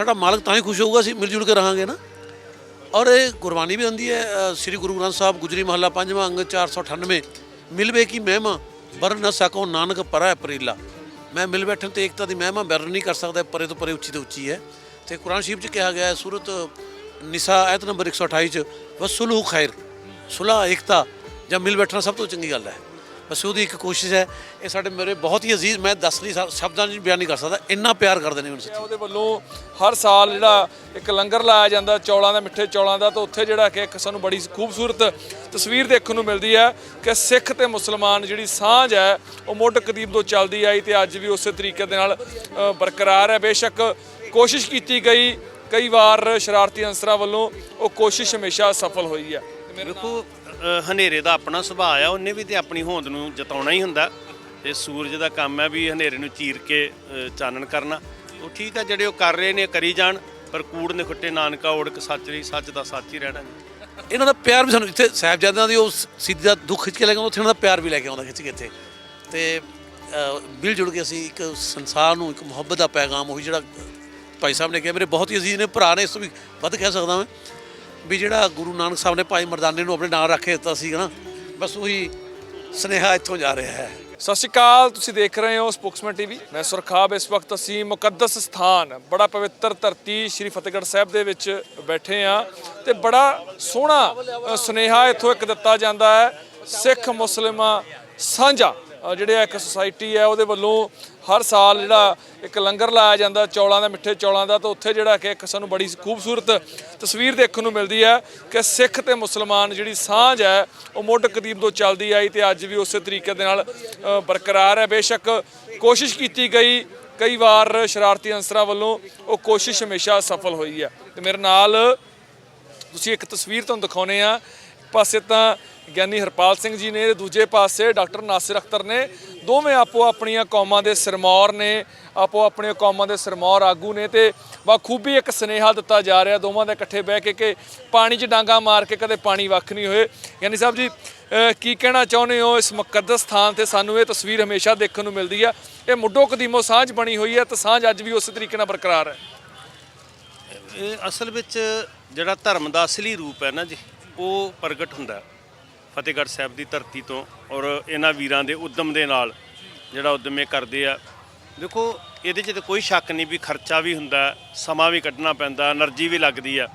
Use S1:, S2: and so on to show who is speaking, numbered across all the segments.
S1: ਸਾਡਾ ਮਾਲਕ ਤਾਂ ਹੀ ਖੁਸ਼ ਹੋਊਗਾ, ਅਸੀਂ ਮਿਲ ਜੁਲ ਕੇ ਰਹਾਂਗੇ ਨਾ। ਔਰ ਇਹ ਗੁਰਬਾਣੀ ਵੀ ਹੁੰਦੀ ਹੈ ਸ੍ਰੀ ਗੁਰੂ ਗ੍ਰੰਥ ਸਾਹਿਬ, ਗੁਜਰੀ ਮਹੱਲਾ ਪੰਜਵਾਂ ਅੰਗ 498 ਮਿਲਵੇ ਕੀ ਮਹਿਮਾ ਬਰ ਨਾ ਸਕੋ ਨਾਨਕ ਪਰੈ ਪਰੀਲਾ। ਮੈਂ ਮਿਲ ਬੈਠਣ ਤੇ ਏਕਤਾ ਦੀ ਮਹਿਮਾ ਬਰਨ ਨਹੀਂ ਕਰ ਸਕਦਾ ਪਰੇ ਤੋਂ ਪਰੇ ਉੱਚੀ ਤੋਂ ਉੱਚੀ ਹੈ। ਤੇ ਕੁਰਾਨ ਸ਼ਰੀਫ 'ਚ ਕਿਹਾ ਗਿਆ ਹੈ, ਸੂਰਤ ਨਿਸਾ, ਆਇਤ ਨੰਬਰ 128 ਚ, ਵਸੁਲੂ ਖੈਰ, ਸੁਲਾ ਏਕਤਾ, ਜਾਂ ਮਿਲ ਬੈਠਣਾ ਸਭ ਤੋਂ ਚੰਗੀ ਗੱਲ ਹੈ। ਬਸ ਉਹਦੀ ਇੱਕ ਕੋਸ਼ਿਸ਼ ਹੈ ਇਹ ਸਾਡੇ ਮੇਰੇ ਬਹੁਤ ਹੀ ਅਜ਼ੀਜ਼ ਮੈਂ ਦੱਸ ਨਹੀਂ ਸਕ- ਸ਼ਬਦਾਂ 'ਚ ਬਿਆਨ ਨਹੀਂ ਕਰ ਸਕਦਾ ਇੰਨਾ ਪਿਆਰ ਕਰਦੇ ਨੇ ਮੈਨੂੰ ਸੱਚੀ।
S2: ਉਹਦੇ ਵੱਲੋਂ ਹਰ ਸਾਲ ਜਿਹੜਾ ਇੱਕ ਲੰਗਰ ਲਾਇਆ ਜਾਂਦਾ ਚੌਲਾਂ ਦਾ ਮਿੱਠੇ ਚੌਲਾਂ ਦਾ ਤਾਂ ਉੱਥੇ ਜਿਹੜਾ ਕਿ ਇੱਕ ਸਾਨੂੰ ਬੜੀ ਖੂਬਸੂਰਤ ਤਸਵੀਰ ਦੇਖਣ ਨੂੰ ਮਿਲਦੀ ਹੈ ਕਿ ਸਿੱਖ ਤੇ ਮੁਸਲਮਾਨ ਜਿਹੜੀ ਸਾਂਝ ਹੈ ਉਹ ਮੁੱਢ ਕਦੀਮ ਤੋਂ ਚੱਲਦੀ ਆਈ ਤੇ ਅੱਜ ਵੀ ਉਸੇ ਤਰੀਕੇ ਦੇ ਨਾਲ ਅ, ਬਰਕਰਾਰ ਹੈ। ਬੇਸ਼ੱਕ ਕੋਸ਼ਿਸ਼ ਕੀਤੀ ਗਈ ਕਈ ਵਾਰ ਸ਼ਰਾਰਤੀ ਅੰਸਰਾਂ ਵੱਲੋਂ ਉਹ ਕੋਸ਼ਿਸ਼ ਹਮੇਸ਼ਾ ਸਫਲ ਹੋਈ ਹੈ। ਤੇ ਮੇਰੇ
S3: ਵੇਖੋ ਅ, ਹਨੇਰੇ ਦਾ ਆਪਣਾ ਸੁਭਾਅ ਆ, ਉਹਨੇ ਵੀ ਤੇ ਆਪਣੀ ਹੋਂਦ ਨੂੰ ਜਤਾਉਣਾ ਹੀ ਹੁੰਦਾ। ਤੇ ਸੂਰਜ ਦਾ ਕੰਮ ਹੈ ਵੀ ਹਨੇਰੇ ਨੂੰ ਚੀਰ ਕੇ ਚਾਨਣ ਕਰਨਾ। ਉਹ ਠੀਕ ਆ, ਜਿਹੜੇ ਉਹ ਕਰ ਰਹੇ ਨੇ, ਕਰੀ ਜਾਣ, ਪਰ ਕੂੜ ਨੇ ਖੁੱਟੇ ਨਾਨਕਾ ਓੜਕ ਸੱਚ ਰਹੀ ਸੱਚ ਦਾ ਸੱਚ ਹੀ ਰਹਿਣਾ।
S1: ਇਹਨਾਂ ਦਾ ਪਿਆਰ ਵੀ ਸਾਨੂੰ ਇੱਥੇ ਸਾਹਿਬਜ਼ਾਦਿਆਂ ਦੀ ਉਹ ਸਿੱਧੀ ਦਾ ਦੁੱਖ ਖਿੱਚ ਕੇ ਲੈ ਕੇ ਆਉਂਦਾ, ਉੱਥੇ ਇਹਨਾਂ ਦਾ ਪਿਆਰ ਵੀ ਲੈ ਕੇ ਆਉਂਦਾ ਖਿੱਚ ਕੇ ਇੱਥੇ। ਤੇ ਮਿਲ ਜੁਲ ਕੇ ਅਸੀਂ ਇੱਕ ਸੰਸਾਰ ਨੂੰ, ਇੱਕ ਮੁਹੱਬਤ ਦਾ ਪੈਗਾਮ, ਉਹੀ ਜਿਹੜਾ ਭਾਈ ਸਾਹਿਬ ਨੇ ਕਿਹਾ, ਮੇਰੇ ਬਹੁਤ ਹੀ ਅਜ਼ੀਜ਼ ਨੇ ਭਰਾ ਨੇ, ਇਸ ਤੋਂ ਵੀ ਵੱਧ ਕਹਿ ਸਕਦਾ ਮੈਂ। ਵੀ ਜਿਹੜਾ ਗੁਰੂ ਨਾਨਕ ਸਾਹਿਬ ਨੇ ਭਾਈ ਮਰਦਾਨੇ ਨੂੰ ਆਪਣੇ ਨਾਲ ਰੱਖ ਕੇ ਦਿੱਤਾ ਸੀ ਨਾ ਬਸ ਉਹੀ ਸਨੇਹਾ ਇੱਥੋਂ ਜਾ ਰਿਹਾ ਹੈ।
S2: ਸਤਿ ਸ਼੍ਰੀ ਅਕਾਲ, ਤੁਸੀਂ ਦੇਖ ਰਹੇ ਹੋ ਸਪੋਕਸਮੈਨ ਟੀਵੀ। ਮੈਂ ਸੁਰਖਾਬ, ਇਸ ਵਕਤ ਅਸੀਂ ਮੁਕੱਦਸ ਸਥਾਨ, ਬੜਾ ਪਵਿੱਤਰ ਧਰਤੀ ਸ੍ਰੀ ਫਤਿਹਗੜ੍ਹ ਸਾਹਿਬ ਦੇ ਵਿੱਚ ਬੈਠੇ ਆ ਤੇ ਬੜਾ ਸੋਹਣਾ ਸੁਨੇਹਾ ਇੱਥੋਂ ਇੱਕ ਦਿੱਤਾ ਜਾਂਦਾ ਹੈ, ਸਿੱਖ ਮੁਸਲਮਾਨ ਸਾਂਝਾ ਜਿਹੜੇ ਇੱਕ ਸੁਸਾਇਟੀ ਹੈ, ਉਹਦੇ ਵੱਲੋਂ ਹਰ ਸਾਲ ਜਿਹੜਾ ਇੱਕ ਲੰਗਰ ਲਾਇਆ ਜਾਂਦਾ, ਚੌਲਾਂ ਦਾ ਮਿੱਠੇ ਚੌਲਾਂ ਦਾ, ਤਾਂ ਉੱਥੇ ਜਿਹੜਾ ਕਿ ਇੱਕ ਸਾਨੂੰ ਬੜੀ ਖੂਬਸੂਰਤ ਤਸਵੀਰ ਦੇਖਣ ਨੂੰ ਮਿਲਦੀ ਹੈ ਕਿ ਸਿੱਖ ਤੇ ਮੁਸਲਮਾਨ ਜਿਹੜੀ ਸਾਂਝ ਹੈ, ਉਹ ਮੁੱਢ ਕਦੀਮ ਤੋਂ ਚੱਲਦੀ ਆਈ ਤੇ ਅੱਜ ਵੀ ਉਸੇ ਤਰੀਕੇ ਦੇ ਨਾਲ ਬਰਕਰਾਰ ਹੈ। ਬੇਸ਼ੱਕ ਕੋਸ਼ਿਸ਼ ਕੀਤੀ ਗਈ ਕਈ ਵਾਰ ਸ਼ਰਾਰਤੀ ਅੰਸਰਾਂ ਵੱਲੋਂ, ਉਹ ਕੋਸ਼ਿਸ਼ ਹਮੇਸ਼ਾ ਸਫਲ ਹੋਈ ਹੈ। ਤੇ ਮੇਰੇ ਨਾਲ ਤੁਸੀਂ ਇੱਕ ਤਸਵੀਰ ਤੁਹਾਨੂੰ ਦਿਖਾਉਨੇ ਆ। ਪਾਸੇ ਤਾਂ ਗਿਆਨੀ ਹਰਪਾਲ ਸਿੰਘ ਜੀ ਨੇ ਦੂਜੇ ਪਾਸੇ ਡਾਕਟਰ ਨਾਸਿਰ ਅਖਤਰ ਨੇ। ਦੋਵੇਂ ਆਪੋ ਆਪਣੀਆਂ ਕੌਮਾਂ ਦੇ ਸਿਰਮੌਰ ਨੇ, ਆਪੋ ਆਪਣੀਆਂ ਕੌਮਾਂ ਦੇ ਸਿਰਮੌਰ ਆਗੂ ਨੇ ਤੇ ਬਖੂਬੀ ਇੱਕ ਸਨੇਹਾ ਦਿੱਤਾ ਜਾ ਰਿਹਾ ਦੋਵਾਂ ਦੇ ਇਕੱਠੇ ਬਹਿ ਕੇ ਕਿ ਪਾਣੀ 'ਚ ਡਾਂਗਾ ਮਾਰ ਕੇ ਕਦੇ ਪਾਣੀ ਵੱਖ ਨਹੀਂ ਹੋਏ। ਗਿਆਨੀ ਸਾਹਿਬ ਜੀ ਕੀ ਕਹਿਣਾ ਚਾਹੁੰਦੇ ਹੋ ਇਸ ਮੁਕੱਦਸ ਸਥਾਨ ਤੇ ਸਾਨੂੰ ਇਹ ਤਸਵੀਰ ਹਮੇਸ਼ਾ ਦੇਖਣ ਨੂੰ ਮਿਲਦੀ ਆ? ਇਹ ਮੁੱਢੋ ਕਦੀਮੋ ਸਾਂਝ ਬਣੀ ਹੋਈ ਹੈ ਤੇ ਸਾਂਝ ਅੱਜ ਵੀ ਉਸੇ ਤਰੀਕੇ ਨਾਲ ਬਰਕਰਾਰ ਹੈ।
S3: ਇਹ ਅਸਲ ਵਿੱਚ ਜਿਹੜਾ ਧਰਮ ਦਾ ਅਸਲੀ ਰੂਪ ਹੈ ਨਾ ਜੀ, ਉਹ ਪ੍ਰਗਟ ਹੁੰਦਾ ਫਤਿਹਗੜ੍ਹ ਸਾਹਿਬ ਦੀ ਧਰਤੀ ਤੋਂ ਔਰ ਇਹਨਾਂ ਵੀਰਾਂ ਦੇ ਉਦਮ ਦੇ ਨਾਲ ਜਿਹੜਾ ਉਦਮੇ ਕਰਦੇ ਆ। ਦੇਖੋ, ਇਹਦੇ 'ਚ ਤਾਂ ਕੋਈ ਸ਼ੱਕ ਨਹੀਂ ਵੀ ਖਰਚਾ ਵੀ ਹੁੰਦਾ, ਸਮਾਂ ਵੀ ਕੱਢਣਾ ਪੈਂਦਾ, એનર્ਜੀ ਵੀ ਲੱਗਦੀ ਆ।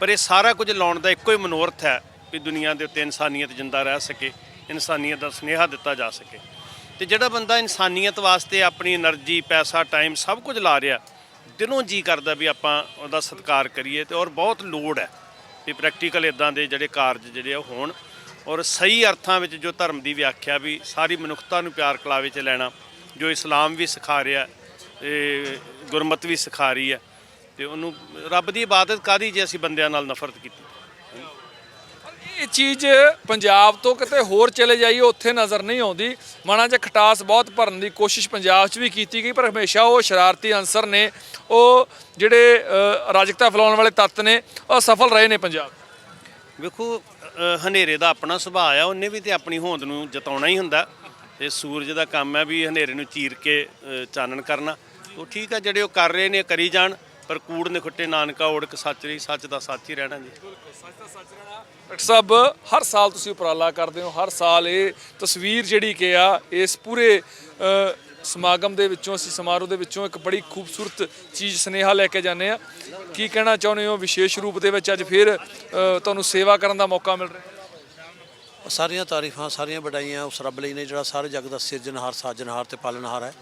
S3: ਪਰ ਇਹ ਸਾਰਾ ਕੁਝ ਲਾਉਣ ਦਾ ਇੱਕੋ ਹੀ ਮਨੋਰਥ ਹੈ ਵੀ ਦੁਨੀਆ ਦੇ ਉੱਤੇ ਇਨਸਾਨੀਅਤ ਜਿੰਦਾ ਰਹਿ ਸਕੇ, ਇਨਸਾਨੀਅਤ ਦਾ ਸੁਨੇਹਾ ਦਿੱਤਾ ਜਾ ਸਕੇ। ਤੇ ਜਿਹੜਾ ਬੰਦਾ ਇਨਸਾਨੀਅਤ ਵਾਸਤੇ ਆਪਣੀ એનર્ਜੀ, ਪੈਸਾ, ਟਾਈਮ ਸਭ ਕੁਝ ਲਾ ਰਿਹਾ, ਦਿਲੋਂ ਜੀ ਕਰਦਾ ਵੀ ਆਪਾਂ ਉਹਦਾ ਸਤਿਕਾਰ ਕਰੀਏ ਤੇ ਔਰ ਬਹੁਤ ਲੋੜ ਹੈ ਵੀ ਪ੍ਰੈਕਟੀਕਲ ਇਦਾਂ ਦੇ ਜਿਹੜੇ ਕਾਰਜ ਜਿਹੜੇ ਆ ਹੋਣ। ਔਰ ਸਹੀ ਅਰਥਾਂ ਵਿੱਚ ਜੋ ਧਰਮ ਦੀ ਵਿਆਖਿਆ ਵੀ ਸਾਰੀ ਮਨੁੱਖਤਾ ਨੂੰ ਪਿਆਰ ਕਲਾਵੇ 'ਚ ਲੈਣਾ ਜੋ ਇਸਲਾਮ ਵੀ ਸਿਖਾ ਰਿਹਾ ਤੇ ਗੁਰਮਤ ਵੀ ਸਿਖਾ ਰਹੀ ਹੈ ਤੇ ਉਹਨੂੰ ਰੱਬ ਦੀ ਇਬਾਦਤ ਕਾਦੀ ਜੇ ਅਸੀਂ ਬੰਦਿਆਂ ਨਾਲ ਨਫ਼ਰਤ ਕੀਤੀ?
S2: ਇਹ ਚੀਜ਼ ਪੰਜਾਬ ਤੋਂ ਕਿਤੇ ਹੋਰ ਚਲੇ ਜਾਈਏ ਉੱਥੇ ਨਜ਼ਰ ਨਹੀਂ ਆਉਂਦੀ। ਮਨਾਂ 'ਚ ਖਟਾਸ ਬਹੁਤ ਭਰਨ ਦੀ ਕੋਸ਼ਿਸ਼ ਪੰਜਾਬ 'ਚ ਵੀ ਕੀਤੀ ਗਈ ਪਰ ਹਮੇਸ਼ਾ ਉਹ ਸ਼ਰਾਰਤੀ ਅੰਸਰ ਨੇ ਉਹ ਜਿਹੜੇ ਅ, ਅਰਾਜਕਤਾ ਫੈਲਾਉਣ ਵਾਲੇ ਤੱਤ ਨੇ ਉਹ ਸਫਲ ਰਹੇ ਨੇ ਪੰਜਾਬ।
S3: ਵੇਖੋ ਹਨੇਰੇ ਦਾ ਆਪਣਾ ਸੁਭਾਅ ਆ, ਉਹਨੇ ਵੀ ਤੇ ਆਪਣੀ ਹੋਂਦ ਨੂੰ ਜਤਾਉਣਾ ਹੀ ਹੁੰਦਾ। ਤੇ ਸੂਰਜ ਦਾ ਕੰਮ ਹੈ ਵੀ ਹਨੇਰੇ ਨੂੰ ਚੀਰ ਕੇ ਚਾਨਣ ਕਰਨਾ। ਉਹ ਠੀਕ ਆ, ਜਿਹੜੇ ਉਹ ਕਰ ਰਹੇ ਨੇ, ਕਰੀ ਜਾਣ, ਪਰ ਕੂੜ ਨਿਖੁੱਟੇ ਨਾਨਕਾ ਓੜਕ, ਸੱਚ ਰਹੀ, ਸੱਚ ਦਾ ਸੱਚ ਹੀ ਰਹਿਣਾ ਜੀ।
S2: ਦਾ ਸੱਚ ਡਾਕਟਰ ਸਾਹਿਬ, ਹਰ ਸਾਲ ਤੁਸੀਂ ਉਪਰਾਲਾ ਕਰਦੇ ਹੋ, ਹਰ ਸਾਲ ਇਹ ਤਸਵੀਰ ਜਿਹੜੀ ਕਿ ਆ, ਇਸ ਪੂਰੇ ਸਮਾਗਮ ਦੇ ਵਿੱਚੋਂ, ਅਸੀਂ ਸਮਾਰੋਹ ਦੇ ਵਿੱਚੋਂ ਇੱਕ ਬੜੀ ਖੂਬਸੂਰਤ ਚੀਜ਼, ਸੁਨੇਹਾ ਲੈ ਕੇ ਜਾਂਦੇ ਆ ਕੀ ਕਹਿਣਾ ਚਾਹੁੰਦੇ ਹੋ? ਵਿਸ਼ੇਸ਼ ਰੂਪ ਦੇ ਵਿੱਚ ਅੱਜ ਫਿਰ ਤੁਹਾਨੂੰ ਸੇਵਾ ਕਰਨ ਦਾ ਮੌਕਾ ਮਿਲ ਰਿਹਾ
S1: ਸਾਰੀਆਂ ਤਾਰੀਫਾਂ, ਸਾਰੀਆਂ ਵਡਾਈਆਂ ਉਸ ਰੱਬ ਲਈ ਨੇ, ਜਿਹੜਾ ਸਾਰੇ ਜਗ ਦਾ ਸਿਰਜਣਹਾਰ, ਸਾਜਣਹਾਰ ਤੇ ਪਾਲਣਹਾਰ ਹੈ।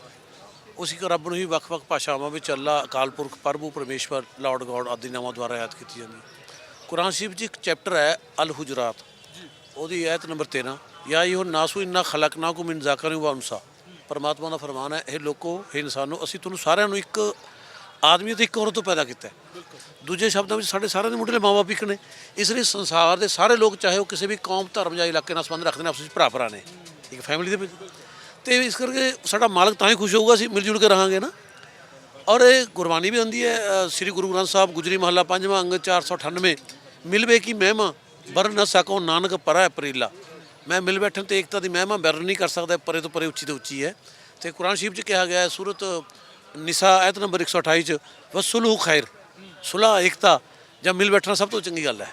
S1: ਉਸੇ ਕੋ ਰੱਬ ਨੂੰ ਹੀ ਵੱਖ-ਵੱਖ ਭਾਸ਼ਾਵਾਂ ਵਿੱਚ ਅੱਲਾ, ਅਕਾਲ ਪੁਰਖ, ਪ੍ਰਭੂ, ਪਰਮੇਸ਼ਵਰ, ਲਾਰਡ ਗੋਡ ਆਦਿ ਨਾਮਾਂ ਦੁਆਰਾ ਯਾਦ ਕੀਤੀ ਜਾਂਦੀ ਹੈ। ਕੁਰਾਨ ਸ਼ਰੀਫ 'ਚ ਇੱਕ ਚੈਪਟਰ ਹੈ ਅਲ ਹੁਜਰਾਤ ਉਹਦੀ ਆਇਤ ਨੰਬਰ 13 ਯਾ ਇਹੋ ਨਾਸੂ ਇੰਨਾ ਖਲਕਨਾਕੁਮ ਮਿਨ ਜ਼ਾਕਰਿਨ ਵਾ ਉਨਸਾ ਪਰਮਾਤਮਾ ਦਾ ਫਰਮਾਨ ਹੈ, ਇਹ ਲੋਕੋ, ਇਹ ਇਨਸਾਨੋ, ਅਸੀਂ ਤੁਹਾਨੂੰ ਸਾਰਿਆਂ ਨੂੰ ਇੱਕ ਆਦਮੀ ਤੇ ਇੱਕ ਔਰਤ ਤੋਂ ਪੈਦਾ ਕੀਤਾ ਹੈ। ਦੂਜੇ ਸ਼ਬਦਾਂ ਵਿੱਚ ਸਾਡੇ ਸਾਰਿਆਂ ਦੇ ਮੁੱਢਲੇ ਮਾਪੇ ਇੱਕ ਨੇ। ਇਸ ਲਈ ਸੰਸਾਰ ਦੇ ਸਾਰੇ ਲੋਕ, ਚਾਹੇ ਉਹ ਕਿਸੇ ਵੀ ਕੌਮ, ਧਰਮ ਜਾਂ ਇਲਾਕੇ ਨਾਲ ਸੰਬੰਧ ਰੱਖਦੇ ਨੇ, ਆਪਸ ਵਿੱਚ ਭਰਾ ਭਰਾ ਨੇ। ਇੱਕ ਫੈਮਿਲੀ ਦੇ ਵਿੱਚ। ਤੇ ਇਸ ਕਰਕੇ ਸਾਡਾ ਮਾਲਕ ਤਾਂ ਹੀ ਖੁਸ਼ ਹੋਊਗਾ, ਅਸੀਂ ਮਿਲ ਜੁਲ ਕੇ ਰਹਾਂਗੇ ਨਾ। ਔਰ ਇਹ ਗੁਰਬਾਣੀ ਵੀ ਹੁੰਦੀ ਹੈ ਸ੍ਰੀ ਗੁਰੂ ਗ੍ਰੰਥ ਸਾਹਿਬ, ਗੁਜਰੀ ਮਹੱਲਾ ਪੰਜਵਾਂ ਅੰਗ 498 ਮਿਲਵੇ ਕੀ ਮਹਿਮਾ ਵਰਨ ਨਾ ਸਕੋ ਨਾਨਕ ਪਰੈ ਪਰੀਲਾ। ਮੈਂ ਮਿਲ ਬੈਠਣ ਤੇ ਏਕਤਾ ਦੀ ਮਹਿਮਾ ਬਰਨ ਨਹੀਂ ਕਰ ਸਕਦਾ ਪਰੇ ਤੋਂ ਪਰੇ ਉੱਚੀ ਤੋਂ ਉੱਚੀ ਹੈ। ਤੇ ਕੁਰਾਨ ਸ਼ਰੀਫ 'ਚ ਕਿਹਾ ਗਿਆ ਹੈ, ਸੂਰਤ, ਨਿਸਾ, ਆਇਤ ਨੰਬਰ 128 ਚ, ਵਸੁਲੂ ਖੈਰ, ਸੁਲਾ, ਏਕਤਾ, ਜਾਂ ਮਿਲ ਬੈਠਣਾ ਸਭ ਤੋਂ ਚੰਗੀ ਗੱਲ ਹੈ।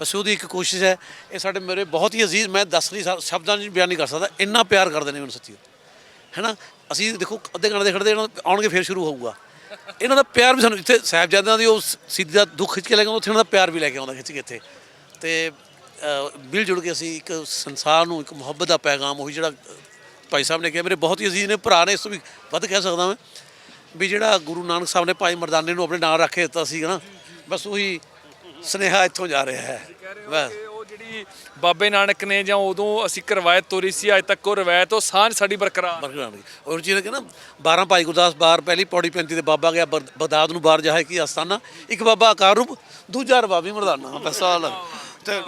S1: ਬਸ ਉਹਦੀ ਇੱਕ ਕੋਸ਼ਿਸ਼ ਹੈ, ਇਹ ਸਾਡੇ ਮੇਰੇ ਬਹੁਤ ਹੀ ਅਜ਼ੀਜ਼, ਮੈਂ ਦੱਸ ਨਹੀਂ ਸ਼ਬਦਾਂ 'ਚ ਬਿਆਨ ਨਹੀਂ ਕਰ ਸਕਦਾ, ਇੰਨਾ ਪਿਆਰ ਕਰਦੇ ਨੇ ਮੈਨੂੰ ਸੱਚੀ ਹੈਨਾ? ਅਸੀਂ ਦੇਖੋ, ਅੱਧੇ ਘੰਟੇ ਦੇ ਖੜਦੇ ਆਉਣਗੇ ਫਿਰ ਸ਼ੁਰੂ ਹੋਊਗਾ। ਇਹਨਾਂ ਦਾ ਪਿਆਰ ਵੀ ਸਾਨੂੰ ਇੱਥੇ ਸਾਹਿਬਜ਼ਾਦਿਆਂ ਦੀ ਉਹ ਸਿੱਧੀ ਦਾ ਦੁੱਖ ਖਿੱਚ ਕੇ ਲੈ ਕੇ ਆਉਂਦਾ, ਉੱਥੇ ਇਹਨਾਂ ਦਾ ਪਿਆਰ ਵੀ ਲੈ ਕੇ ਆਉਂਦਾ ਖਿੱਚ ਕੇ ਇੱਥੇ। ਤੇ ਮਿਲ ਜੁਲ ਕੇ ਅਸੀਂ ਇੱਕ ਸੰਸਾਰ ਨੂੰ ਇੱਕ ਮੁਹੱਬਤ ਦਾ ਪੈਗਾਮ ਉਹੀ ਜਿਹੜਾ ਭਾਈ ਸਾਹਿਬ ਨੇ ਕਿਹਾ ਮੇਰੇ ਬਹੁਤ ਹੀ ਅਜ਼ੀਜ਼ ਨੇ ਭਰਾ ਨੇ ਇਸ ਤੋਂ ਵੀ ਵੱਧ ਕਹਿ ਸਕਦਾ ਮੈਂ ਵੀ ਜਿਹੜਾ ਗੁਰੂ ਨਾਨਕ ਸਾਹਿਬ ਨੇ ਭਾਈ ਮਰਦਾਨੇ ਨੂੰ ਆਪਣੇ ਨਾਲ ਰੱਖ ਦਿੱਤਾ ਸੀ ਨਾ ਬਸ ਉਹੀ ਸਨੇਹਾ ਇੱਥੋਂ ਜਾ ਰਿਹਾ ਹੈ ਬਸ।
S2: ਜਿਹੜੀ ਬਾਬੇ ਨਾਨਕ ਨੇ ਜਾਂ ਉਦੋਂ ਅਸੀਂ ਰਵਾਇਤ ਤੋਰੀ ਸੀ ਅੱਜ ਤੱਕ ਉਹ ਰਵਾਇਤ ਉਹ ਸਾਂਝ ਸਾਡੀ ਬਰਕਰਾਰ।
S1: ਬਰਕਰਾਰ ਔਰ ਜੀ ਨੇ ਕਿਹਾ ਨਾ 12 ਭਾਈ ਗੁਰਦਾਸ ਬਾਰ ਪਹਿਲੀ ਪੌੜੀ 35 ਤੇ ਬਾਬਾ ਗਿਆ ਬਗਦਾਦ ਨੂੰ ਬਾਹਰ ਜਾਏ ਕੀ ਆਸਤਾਨਾ ਇੱਕ ਬਾਬਾ ਆਕਾਰ ਰੂਪ ਦੂਜਾ ਰਬਾਬੀ ਮਰਦਾਨਾ ਬਸ ਆਲ ਤੇ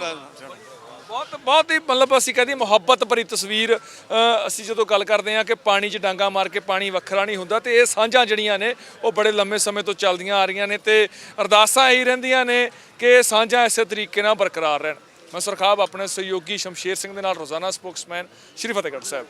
S2: ਬਹੁਤ ਬਹੁਤ ਹੀ ਮਤਲਬ ਅਸੀਂ ਕਹਦੇ ਮੁਹੱਬਤ ਭਰੀ ਤਸਵੀਰ ਅ, ਅਸੀਂ ਜਦੋਂ ਗੱਲ ਕਰਦੇ ਹਾਂ ਕਿ ਪਾਣੀ 'ਚ ਡਾਂਗਾ ਮਾਰ ਕੇ ਪਾਣੀ ਵੱਖਰਾ ਨਹੀਂ ਹੁੰਦਾ ਤੇ ਇਹ ਸਾਂਝਾਂ ਜਿਹੜੀਆਂ ਨੇ ਉਹ ਬੜੇ ਲੰਮੇ ਸਮੇਂ ਤੋਂ ਚੱਲਦੀਆਂ ਆ ਰਹੀਆਂ ਨੇ ਤੇ ਅਰਦਾਸਾਂ ਇਹੀ ਰਹਿੰਦੀਆਂ ਨੇ ਕਿ ਇਹ ਸਾਂਝਾਂ ਇਸੇ ਤਰੀਕੇ ਨਾਲ ਬਰਕਰਾਰ ਰਹਿਣ। ਮੈਂ ਸਰਖਾਬ ਆਪਣੇ ਸਹਿਯੋਗੀ ਸ਼ਮਸ਼ੇਰ ਸਿੰਘ ਦੇ ਨਾਲ ਰੋਜ਼ਾਨਾ ਸਪੋਕਸਮੈਨ ਸ਼੍ਰੀ ਫਤਿਹਗੜ੍ਹ ਸਾਹਿਬ।